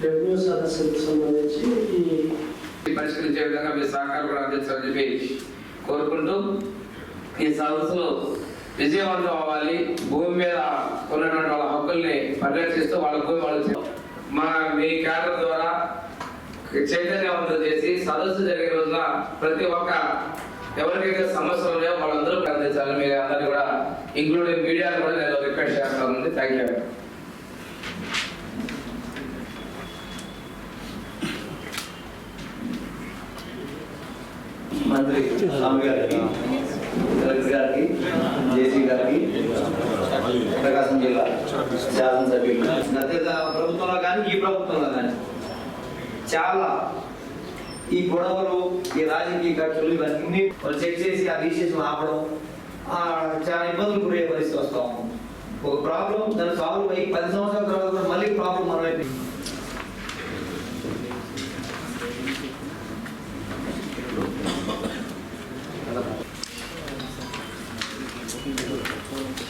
కార్యక్రమం రెవెన్యూ సదస్సులకు సంబంధించి ఈ పరిష్కరించే విధంగా మీ సహకారం కూడా అందించాలని చెప్పి కోరుకుంటూ ఈ సదస్సులు విజయవంతం అవ్వాలి భూమి మీద ఉన్నటువంటి వాళ్ళ హక్కుల్ని పరిరక్షిస్తూ వాళ్ళ భూమి వాళ్ళు మా మీ కేంద్రం ద్వారా చైతన్యవంతం చేసి సదస్సు జరిగే రోజున ప్రతి ఒక్క ఎవరికైతే సమస్యలు ఉన్నాయో వాళ్ళందరూ అందించాలని మీరు అందరినీ కూడా ఇంక్లూడింగ్ మీడియాని కూడా నేను రిక్వెస్ట్ చేస్తాను థ్యాంక్ యూ మంత్రి స్వామి గారికి కలెక్టర్ గారికి జేసీ గారికి ప్రకాశం జిల్లా శాసనసభ్యులు. గత ప్రభుత్వంలో కానీ ఈ ప్రభుత్వంలో కానీ చాలా ఈ గొడవలు ఈ రాజకీయ ఖర్చులు ఇవన్నీ వాళ్ళు చెక్ చేసి ఆ రిజిస్ట్రేషన్ ఆపడం ఆ, చాలా ఇబ్బందులు గురయ్యే పరిస్థితి వస్తాం ఒక ప్రాబ్లం దాన్ని సాల్వ్ అయ్యి పది సంవత్సరాల తర్వాత మళ్ళీ ప్రాబ్లం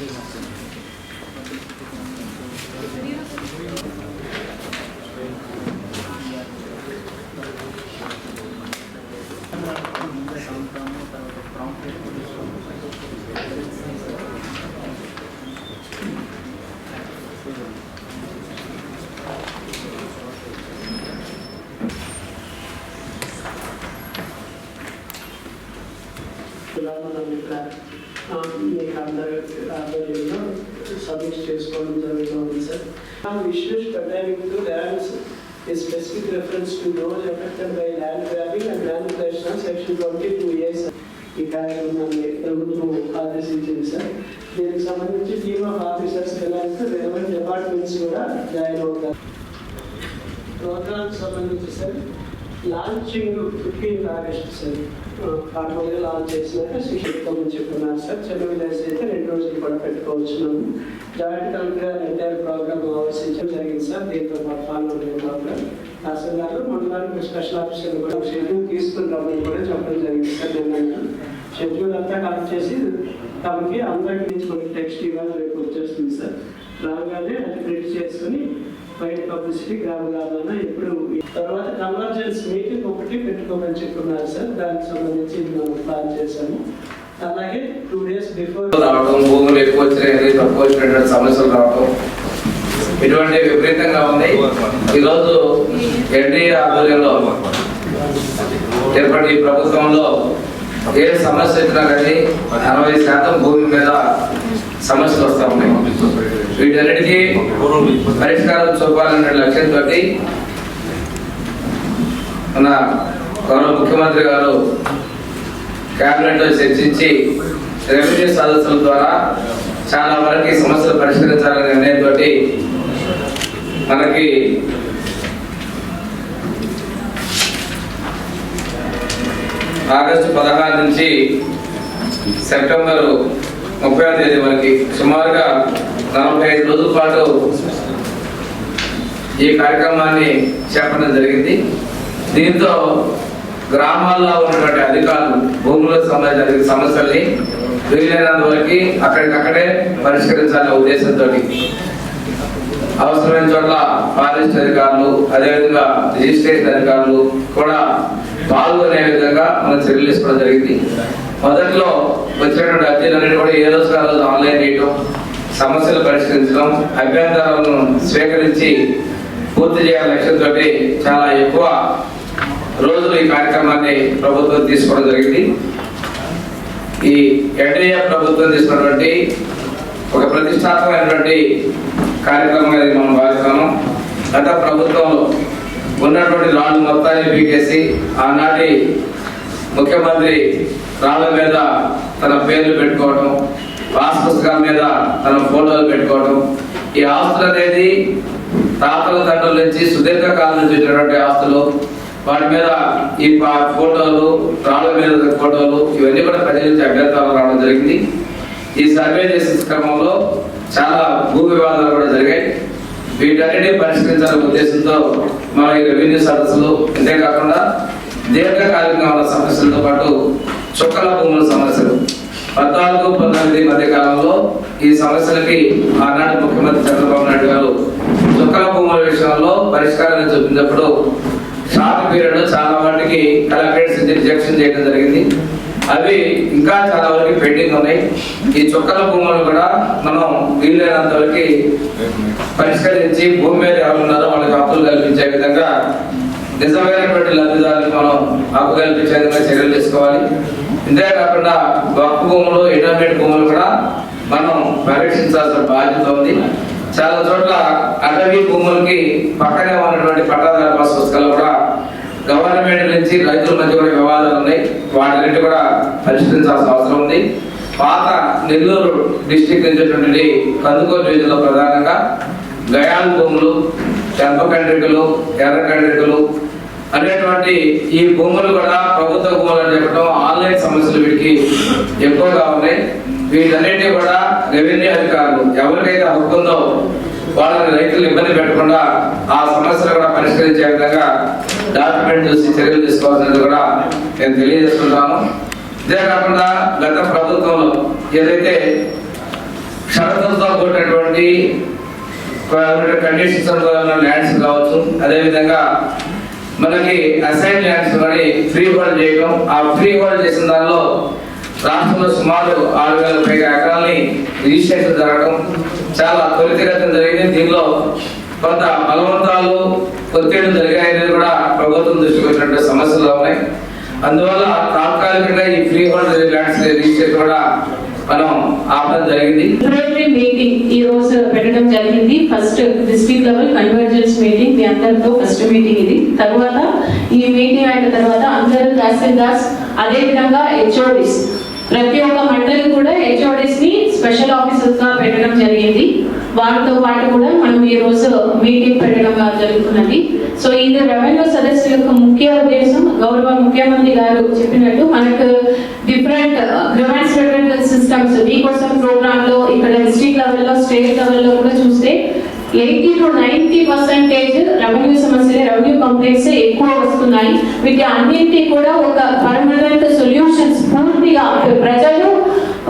మనమైతే మనం ఇక్కడ ఆ, మీకు అందరి ఆధ్వర్యంలో సబ్మిట్ చేసుకోవడం జరుగుతుంది sir issues pertaining to lands is specific reference to those affected by land grabbing and manipulation of section 22 A sir. ఈ కార్యక్రమాన్ని ప్రభుత్వం ఆదేశించింది సార్ దీనికి సంబంధించి టీమ్ ఆఫ్ ఆఫీసర్స్ వెళ్ళాలంటే రెలవెంట్ డిపార్ట్మెంట్స్ కూడా జాయిన్ అవుతారు ప్రోగ్రామ్ సంబంధించి sir launching fifteen August sir కాకపోతే లాంచ్ చేసినాక శిక్షితం చెప్పున్నారు సార్. చెడు విలేజ్ అయితే రెండు రోజులు కూడా పెట్టుకోవచ్చున్నాము జాయింట్ కలెక్టర్ ఎంటైర్ ప్రోగ్రామ్ ఆలోచించడం జరిగింది సార్. దీంతో పాటు పాల్గొనే ప్రోగ్రామ్ రాష్ట్ర గారు మండలానికి స్పెషల్ ఆఫీసర్ కూడా షెడ్యూల్ తీసుకుంటామని కూడా చెప్పడం జరిగింది సార్. నిన్న షెడ్యూల్ అంతా కలెక్ట్ చేసి తమకి అందరికి నుంచి కొన్ని టెక్స్ట్ ఇవ్వాలి రేపు వచ్చేస్తుంది సార్. రాగానే అది ప్రింట్ చేసుకుని వైట్ పబ్లిసిటీ గ్రామ గ్రామాన ఎప్పుడు తర్వాత కన్వర్జెన్స్ మీటింగ్ ఒకటి పెట్టుకోమని చెప్పున్నారు సార్. దానికి సంబంధించి మనం ప్లాన్ చేశాము. అలాగే టూ డేస్ బిఫోర్ రావడం భూములు ఎక్కువ వచ్చినాయి తక్కువ వచ్చినటువంటి సమస్యలు రావడం. ఇటువంటి విపరీతంగా ఉంది. ఈరోజు ఎన్డీఏ ఆధ్వర్యంలో ఏర్పడి ఈ ప్రభుత్వంలో ఏ సమస్య వచ్చినా కానీ అరవై శాతం భూమి మీద సమస్యలు వస్తూ ఉన్నాయి. వీటన్నిటికీ పరిష్కారం చూపాలనే లక్ష్యంతో మన గౌరవ ముఖ్యమంత్రి గారు క్యాబినెట్లో చర్చించి రెవెన్యూ సదస్సుల ద్వారా చాలా వరకు ఈ సమస్యలు పరిష్కరించాలనే నిర్ణయంతో మనకి ఆగస్టు పదహారు నుంచి సెప్టెంబర్ ముప్పై తేదీ వరకు సుమారుగా నలభై ఐదు రోజుల పాటు ఈ కార్యక్రమాన్ని చేపట్టడం జరిగింది. దీంతో గ్రామాల్లో ఉన్నటువంటి అధికారులు భూముల సంబంధించిన సమస్యల్ని వీలైనంత వరకు అక్కడికక్కడే పరిష్కరించాలనే ఉద్దేశంతో అవసరమైన చోట్ల ఫారెస్ట్ అధికారులు అదేవిధంగా రిజిస్ట్రేషన్ అధికారులు కూడా పాల్గొనే విధంగా మనం చర్యలు తీసుకోవడం జరిగింది. మొదట్లో వచ్చినటువంటి అనేవి కూడా ఏ రోజు ఆ రోజు ఆన్లైన్ చేయడం సమస్యలు పరిష్కరించడం అభ్యంతరాలను స్వీకరించి పూర్తి చేయాల లక్ష్యంతో చాలా ఎక్కువ రోజులు ఈ కార్యక్రమాన్ని ప్రభుత్వం తీసుకోవడం జరిగింది. ఈ ఎన్డీఏ ప్రభుత్వం తీసుకున్నటువంటి ఒక ప్రతిష్టాత్మకమైనటువంటి కార్యక్రమం అనేది మనం భావిస్తాము గత ప్రభుత్వంలో ఉన్నటువంటి రాళ్ళు మొత్తాన్ని పీకేసి ఆనాటి ముఖ్యమంత్రి రాళ్ళ మీద తన పేర్లు పెట్టుకోవడం పాస్ పుస్తకాల మీద తన ఫోటోలు పెట్టుకోవడం ఈ ఆస్తులు అనేది తాతల తండ్రుల నుంచి సుదీర్ఘకాలం నుంచి వచ్చినటువంటి ఆస్తులు. వాటి మీద ఈ పా- ఫోటోలు రాళ్ళ మీద ఫోటోలు ఇవన్నీ కూడా ప్రజల నుంచి అభ్యర్థాలు రావడం జరిగింది. ఈ సర్వే చేసే క్రమంలో చాలా భూ వివాదాలు కూడా జరిగాయి. వీటన్నిటిని పరిష్కరించాలనే ఉద్దేశంతో మన ఈ రెవెన్యూ సదస్సులు అంతేకాకుండా దీర్ఘకాలికంగా ఉన్న సమస్యలతో పాటు చుక్కల భూముల సమస్యలు. పద్నాలుగు పంతొమ్మిది మధ్య కాలంలో ఈ సమస్యలకి ఆనాడు ముఖ్యమంత్రి చంద్రబాబు నాయుడు గారు దుఃఖల భూముల విషయంలో పరిష్కారాన్ని చూపించినప్పుడు షార్ట్ పీరియడ్ చాలా వాటికి కలెక్టరేట్స్ రిజెక్షన్ చేయడం జరిగింది. అవి ఇంకా చాలా వరకు పెండింగ్ ఉన్నాయి. ఈ చుక్కల భూములు కూడా మనం వీలైనంత వరకు పరిష్కరించి భూమి మీద ఎవరు ఉన్నారో వాళ్ళకి హక్కులు కల్పించే విధంగా నిజమైనటువంటి లబ్ధిదారులకు మనం హక్కు కల్పించే విధంగా చర్యలు తీసుకోవాలి. ఇంతేకాకుండా వక్ఫ్ భూములు ఇంటర్మీడియట్ భూములు కూడా మనం పరిరక్షించాల్సిన బాధ్యత ఉంది. చాలా చోట్ల అటవీ భూములకి పక్కనే ఉన్నటువంటి పట్టాదారు పాస్ పుస్తకాలు కూడా గవర్నమెంట్ నుంచి రైతుల మధ్య కూడా వివాదాలు ఉన్నాయి. వాటిని కూడా పరిష్కరించాల్సిన అవసరం ఉంది. పాత నెల్లూరు డిస్టిక్ నుంచి కందుకూరు జిల్లాలో ప్రధానంగా గయాన్ భూములు చెంప కండ్రికలు ఎర్ర కండ్రికలు అనేటువంటి ఈ భూములు కూడా ప్రభుత్వ భూములు అని చెప్పడం ఆన్లైన్ సమస్యలు వీటికి ఎక్కువగా ఉన్నాయి. వీటన్నిటిని కూడా రెవెన్యూ అధికారులు ఎవరికైతే హక్కు ఉందో వాళ్ళని రైతులు ఇబ్బంది పెట్టకుండా ఆ సమస్యలు కూడా పరిష్కరించే విధంగా డాక్యుమెంట్ చూసి చర్యలు తీసుకోవాల్సినది కూడా నేను తెలియజేస్తున్నాను ఇదే కాకుండా గత ప్రభుత్వంలో ఏదైతే షరతులతో కూడినటువంటి కండిషన్స్ ల్యాండ్స్ కావచ్చు అదేవిధంగా మనకి అసైన్ ల్యాండ్స్ కానీ ఫ్రీ హోల్డ్ చేయడం ఆ ఫ్రీ హోల్డ్ చేసిన దానిలో రాష్ట్రంలో సుమారు ఆరు వేల పైగా ఎకరాలని రిజిస్ట్రేషన్ జరగడం చాలా త్వరితగతం జరిగింది. దీనిలో కొంత బలవంతాలు ఒత్తిడి జరిగాయనేది కూడా ప్రభుత్వం దృష్టికి వచ్చినటువంటి సమస్యలు ఉన్నాయి. అందువల్ల తాత్కాలికంగా ఈ ఫ్రీ హోల్డ్ ల్యాండ్స్ రిజిస్ట్రేషన్ కూడా మనం ఆపడం జరిగింది. మీటింగ్ ఈ రోజు పెట్టడం జరిగింది. First district level convergence meeting మీ అందరితో ఫస్ట్ మీటింగ్ ఇది. తర్వాత ఈ మీటింగ్ అయిన తర్వాత అందరూ తహసీల్దార్స్ అదే విధంగా హెచ్ఓడిస్ ప్రతి ఒక్క మండలి కూడా హెచ్ఓడిస్ని స్పెషల్ ఆఫీసర్స్గా పెట్టడం జరిగింది. వారితో పాటు కూడా మనం ఈ రోజు మీటింగ్ పెట్టడం జరుగుతున్నది. సో ఇది రెవెన్యూ సదస్సు యొక్క ముఖ్య ఉద్దేశం. గౌరవ ముఖ్యమంత్రి గారు చెప్పినట్టు మనకు different grievance uh, federal systems మీకోసం ప్రోగ్రామ్లో ఇక్కడ డిస్ట్రిక్ట్ లెవెల్లో స్టేట్ లెవెల్లో కూడా చూస్తే eighty to ninety percentage revenue సమస్యలు రెవెన్యూ కంప్లైంట్స్ ఎక్కువ వస్తున్నాయి. వీటి అన్నింటి కూడా ఒక పర్మనెంట్ సొల్యూషన్స్ పూర్తిగా ప్రజలు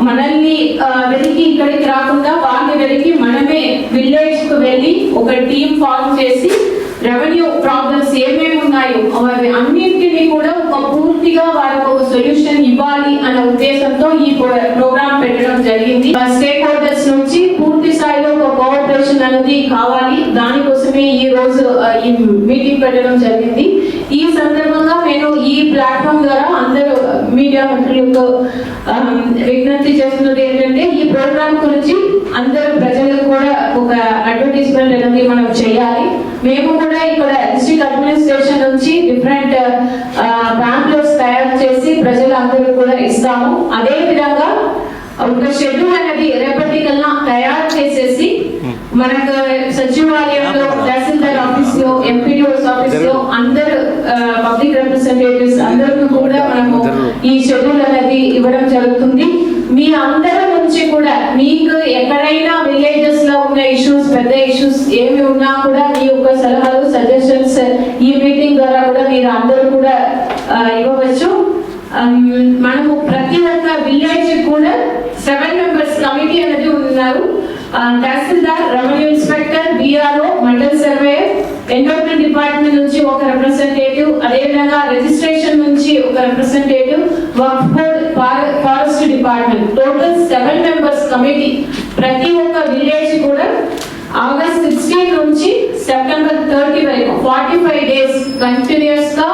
మనల్ని ఆ, వెతికి ఇక్కడికి రాకుండా వాళ్ళని వెతికి మనమే విలేజ్కు వెళ్ళి ఒక టీం ఫామ్ చేసి రెవెన్యూ ప్రాబ్లమ్స్ ఏమేమి ఉన్నాయో అవి అన్నింటినీ కూడా ఒక పూర్తిగా వాళ్ళకు ఒక సొల్యూషన్ ఇవ్వాలి అనే ఉద్దేశంతో ఈ ప్రోగ్రామ్ జరిగింది. స్టేక్ హోల్డర్స్ నుంచి పూర్తి స్థాయిలో ఒక కోఆపరేషన్ అనేది కావాలి. దానికోసమే ఈ రోజు ఈ మీటింగ్ పెట్టడం జరిగింది. ఈ సందర్భంగా నేను ఈ ప్లాట్ఫామ్ ద్వారా అందరూ మీడియా మంత్రులకు విజ్ఞప్తి చేస్తున్నది ఏంటంటే ఈ ప్రోగ్రామ్ గురించి అందరూ ప్రజలకు కూడా ఒక అడ్వర్టైజ్మెంట్ అనేది మనం చేయాలి. మేము కూడా ఇక్కడ డిస్ట్రిక్ట్ అడ్మినిస్ట్రేషన్ నుంచి డిఫరెంట్ ప్యాంప్లెట్స్ తయారు చేసి ప్రజలందరూ కూడా ఇస్తాము. అదే విధంగా ఒక షెడ్యూల్ అనేది రేపటికల్లా తయారు చేసేసి మనకు సచివాలయంలో తహసీల్దార్ ఆఫీస్లో ఎంపీడీఓస్ ఆఫీస్లో అందరు పబ్లిక్ రిప్రజెంటేటివ్స్ అందరికీ కూడా మనము ఈ షెడ్యూల్ అనేది ఇవ్వడం జరుగుతుంది. మీ అందరి నుంచి కూడా మీకు ఎక్కడైనా విలేజెస్లో ఉన్న ఇష్యూస్ పెద్ద ఇష్యూస్ ఏమి ఉన్నా కూడా మీ యొక్క సలహాలు సజెషన్స్ ఈ మీటింగ్ ద్వారా కూడా మీరు అందరూ కూడా ఇవ్వవచ్చు Um, మనము ప్రతి ఒక్క విలేజ్ కూడా సెవెన్ మెంబర్స్ కమిటీ అనేది ఉన్నారు tahsildar revenue inspector BRO mandal survey environment department నుంచి ఒక రిప్రజెంటేటివ్ అదేవిధంగా రిజిస్ట్రేషన్ నుంచి ఒక representative work board forest department. Total seven members committee ప్రతి ఒక్క విలేజ్ కూడా ఆగస్ట్ సిక్స్టీన్ నుంచి సెప్టెంబర్ థర్టీ వరకు ఫార్టీ ఫైవ్ డేస్ కంటిన్యూస్గా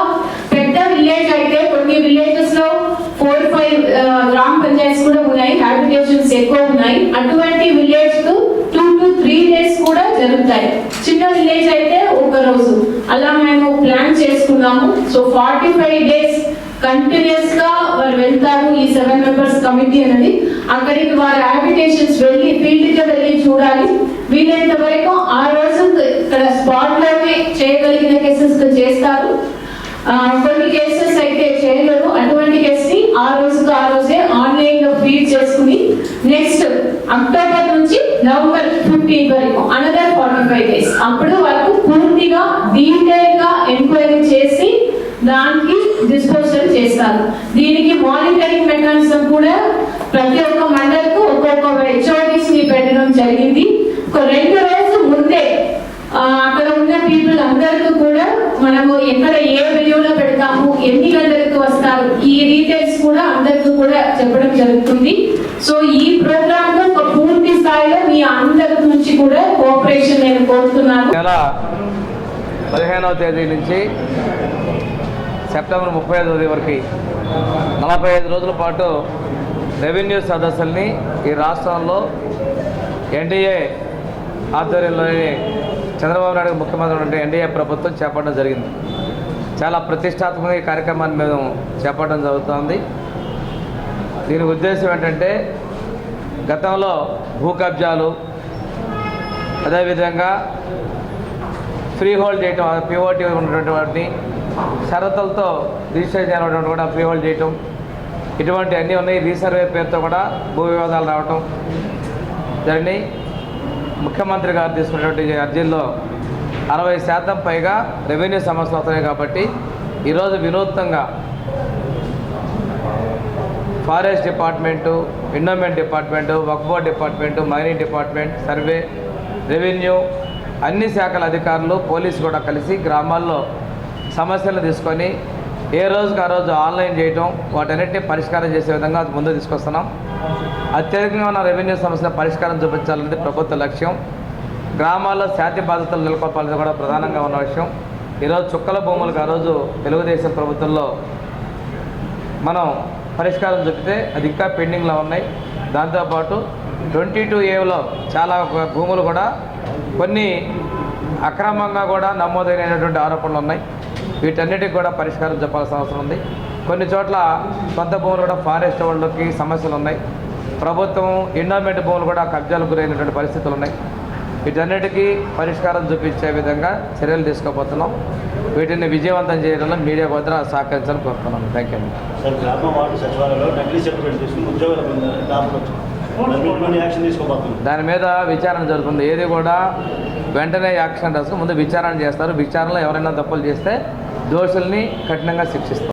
పెద్ద విలేజ్ అయితే కొన్ని విలేజెస్లో ఫోర్ ఫైవ్ గ్రామ పంచాయత్స్ కూడా ఉన్నాయి ఎక్కువ ఉన్నాయి. అటువంటి విలేజ్కు టూ టు త్రీ డేస్ కూడా జరుగుతాయి. చిన్న విలేజ్ అయితే ఒక రోజు. అలా మేము ప్లాన్ చేసుకున్నాము. సో ఫార్టీ ఫైవ్ డేస్ కంటిన్యూస్గా వారు వెళ్తారు ఈ సెవెన్ మెంబర్స్ కమిటీ అనేది. అక్కడికి వారి హ్యాబిటేషన్స్ వెళ్ళి ఫీల్డ్కి వెళ్ళి చూడాలి. వీలైనంత వరకు ఆ రోజు ఇక్కడ స్పాట్లోనే చేయగలిగిన కేసెస్ చేస్తారు. కొన్ని కేసెస్ అయితే చేయలేరు. అటువంటి కేసుని ఆ రోజుతో ఆ రోజే ఆన్లైన్లో ఫీడ్ చేసుకుని నెక్స్ట్ అక్టోబర్ నుంచి నవంబర్ ఫిఫ్టీన్ వరకు అనదర్ ఫార్టీ ఫైవ్ డేస్ అప్పుడు వరకు పూర్తిగా డీటెయిల్గా ఎంక్వైరీ చేసి దానికి డిస్పోజల్ చేస్తారు. దీనికి మానిటరింగ్ మెకానిజం కూడా ప్రతి ఒక్క మండలకు ఒక్కొక్క హెచ్ఓడిస్ని పెట్టడం జరిగింది. ఒక రెండు రోజులు ముందే ఆ, మనము ఎక్కడ ఏ వెన్యూలో పెడతాము ఎన్ని గంటలకు వస్తారు ఈ డీటెయిల్స్ కూడా అందరికీ కూడా చెప్పడం జరుగుతుంది. సో ఈ ప్రోగ్రామ్లో ఒక పూర్తి స్థాయిలో మీ అందరి నుంచి కూడా కోఆపరేషన్ నేను కోరుతున్నాను. నెల పదిహేనవ తేదీ నుంచి సెప్టెంబర్ ముప్పై ఐదవ తేదీ వరకు నలభై ఐదు రోజుల పాటు రెవెన్యూ సదస్సుల్ని ఈ రాష్ట్రంలో ఎన్డీఏ ఆధ్వర్యంలోని చంద్రబాబు నాయుడు ముఖ్యమంత్రి ఉంటే ఎన్డీఏ ప్రభుత్వం చేపట్టడం జరిగింది. చాలా ప్రతిష్టాత్మక కార్యక్రమాన్ని మేము చేపట్టడం జరుగుతోంది. దీని ఉద్దేశం ఏంటంటే గతంలో భూ కబ్జాలు అదేవిధంగా ఫ్రీ హోల్డ్ చేయటం పిఓటీ ఉన్నటువంటి వాటిని షరతులతో రిజిస్టర్ చేయడం కూడా ఫ్రీ హోల్డ్ చేయటం ఇటువంటి అన్నీ ఉన్నాయి. రీసర్వే పేరుతో కూడా భూ వివాదాలు రావటం జరిగినాయి. ముఖ్యమంత్రి గారు తీసుకున్నటువంటి అర్జీల్లో అరవై శాతం పైగా రెవెన్యూ సమస్యలు వస్తున్నాయి కాబట్టి ఈరోజు వినూత్నంగా forest department endowment department Waqf department mining department survey revenue అన్ని శాఖల అధికారులు పోలీసు కూడా కలిసి గ్రామాల్లో సమస్యలు తీసుకొని ఏ రోజుకి ఆ రోజు ఆన్లైన్ చేయటం వాటన్నిటిని పరిష్కారం చేసే విధంగా ముందు తీసుకొస్తున్నాం. అత్యధికంగా ఉన్న రెవెన్యూ సమస్యల పరిష్కారం చూపించాలనేది ప్రభుత్వ లక్ష్యం. గ్రామాల్లో శాంతి బాధ్యతలు నెలకొల్పాల్సి కూడా ప్రధానంగా ఉన్న విషయం. ఈరోజు చుక్కల భూములకు ఆ రోజు తెలుగుదేశం ప్రభుత్వంలో మనం పరిష్కారం చూపితే అది ఇంకా పెండింగ్లో ఉన్నాయి. దాంతోపాటు ట్వంటీ టూ ఏలో చాలా భూములు కూడా కొన్ని అక్రమంగా కూడా నమోదైనటువంటి ఆరోపణలు ఉన్నాయి. వీటన్నిటికి కూడా పరిష్కారం చెప్పాల్సిన అవసరం ఉంది. కొన్ని చోట్ల సొంత భూములు కూడా ఫారెస్ట్ వాళ్ళకి సమస్యలు ఉన్నాయి. ప్రభుత్వం ఎండోమెంట్ భూములు కూడా కబ్జాలకు గురైనటువంటి పరిస్థితులు ఉన్నాయి. వీటన్నిటికీ పరిష్కారం చూపించే విధంగా చర్యలు తీసుకోబోతున్నాం. వీటిని విజయవంతం చేయడంలో మీడియా వద్ద సహకరించాలని కోరుతున్నాను థ్యాంక్ యూ దాని మీద విచారణ జరుగుతుంది. ఏది కూడా వెంటనే యాక్షన్ రాసుకుని ముందు విచారణ చేస్తారు. విచారణలో ఎవరైనా తప్పులు చేస్తే దోషుల్ని కఠినంగా శిక్షిస్తారు.